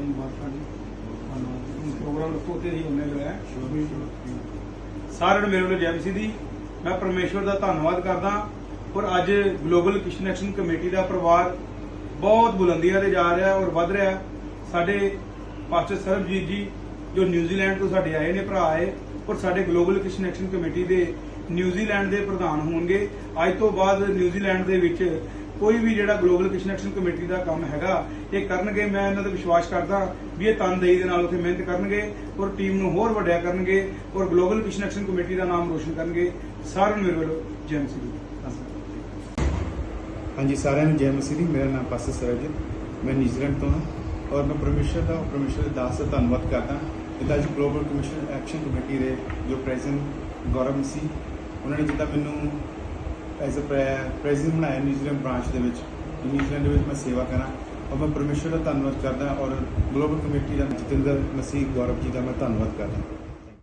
ਮੁਬਾਰਕਾਂ ਜੀ ਤੁਹਾਨੂੰ ਪ੍ਰੋਗਰਾਮ ਰੱਖੋ ਤੇ ਹੀ। ਉਹਨੇ ਲਗਾਇਆ ਸਾਰਿਆਂ ਨੂੰ ਮੇਰੇ ਵੱਲੋਂ ਜੈ ਮਸੀਹ ਦੀ। ਮੈਂ ਪਰਮੇਸ਼ਵਰ ਦਾ ਧੰਨਵਾਦ ਕਰਦਾ। ਔਰ ਅੱਜ ਗਲੋਬਲ ਕਿਸ਼ਨ ਐਕਸ਼ਨ ਕਮੇਟੀ ਦਾ ਪਰਿਵਾਰ ਬਹੁਤ ਬੁਲੰਦੀਆਂ ਤੇ ਜਾ ਰਿਹਾ ਔਰ ਵੱਧ ਰਿਹਾ। ਸਾਡੇ ਪਾਸਟਰ ਸਰਬਜੀਤ ਜੀ ਜੋ ਨਿਊਜ਼ੀਲੈਂਡ ਤੋਂ ਸਾਡੇ ਆਏ ਨੇ ਭਰਾ ਆਏ। ਔਰ ਸਾਡੇ ਗਲੋਬਲ ਕਿਸ਼ਨ ਐਕਸ਼ਨ ਕਮੇਟੀ ਦੇ ਨਿਊਜ਼ੀਲੈਂਡ ਦੇ ਪ੍ਰਧਾਨ ਹੋਣਗੇ। ਅੱਜ ਤੋਂ ਬਾਅਦ ਨਿਊਜ਼ੀਲੈਂਡ ਦੇ ਵਿੱਚ ਕੋਈ ਵੀ ਜਿਹੜਾ ਗਲੋਬਲ ਕਿਸ਼ਨ ਐਕਸ਼ਨ ਕਮੇਟੀ ਦਾ ਕੰਮ ਹੈਗਾ, ਇਹ ਕਰਨਗੇ, ਮੈਂ ਇਹਨਾਂ ਤੇ ਵਿਸ਼ਵਾਸ ਕਰਦਾ ਵੀ ਇਹ ਤਨਦੇਹੀ ਦੇ ਨਾਲ ਉੱਥੇ ਮਿਹਨਤ ਕਰਨਗੇ ਔਰ ਟੀਮ ਨੂੰ ਹੋਰ ਵੱਡਿਆ ਕਰਨਗੇ ਔਰ ਗਲੋਬਲ ਕਿਸ਼ਨ ਐਕਸ਼ਨ ਕਮੇਟੀ ਦਾ ਨਾਮ ਰੋਸ਼ਨ ਕਰਨਗੇ। ਸਾਰਿਆਂ ਨੂੰ ਮੇਰੇ ਵੱਲੋਂ ਜੈ ਮਸੀਹ ਦੀ ਹਾਂਜੀ, ਸਾਰਿਆਂ ਨੂੰ ਜੈ ਮਸੀਹ ਮੇਰਾ ਨਾਮ ਪਾਸਟਰ ਸਰਜੀਤ ਮੈਂ ਨਿਊਜ਼ੀਲੈਂਡ ਤੋਂ ਹਾਂ ਔਰ ਮੈਂ ਪਰਮੇਸ਼ਰ ਦਾ, ਪਰਮੇਸ਼ਰ ਦੇ ਦਾਸ ਦਾ ਧੰਨਵਾਦ ਕਰਦਾ ਜਿੱਦਾਂ ਅੱਜ ਗਲੋਬਲ ਕਮਿਸ਼ਨ ਐਕਸ਼ਨ ਕਮੇਟੀ ਦੇ ਜੋ ਪ੍ਰੈਜ਼ੀਡੈਂਟ ਗੌਰਵ ਮਸੀਹ ਉਹਨਾਂ ਨੇ ਜਿੱਦਾਂ ਮੈਨੂੰ ਐਜ਼ ਅ ਪ੍ਰੈਜ਼ੀਡੈਂਟ ਬਣਾਇਆ ਨਿਊਜ਼ੀਲੈਂਡ ਬ੍ਰਾਂਚ ਦੇ ਵਿੱਚ। ਨਿਊਜ਼ੀਲੈਂਡ ਦੇ ਵਿੱਚ ਮੈਂ ਸੇਵਾ ਕਰਾਂ ਔਰ ਮੈਂ ਪਰਮੇਸ਼ਰ ਦਾ ਧੰਨਵਾਦ ਕਰਦਾ ਔਰ ਗਲੋਬਲ ਕਮੇਟੀ ਦਾ ਜਤਿੰਦਰ ਮਸੀਹ ਗੌਰਵ ਜੀ ਦਾ ਮੈਂ ਧੰਨਵਾਦ ਕਰਦਾ।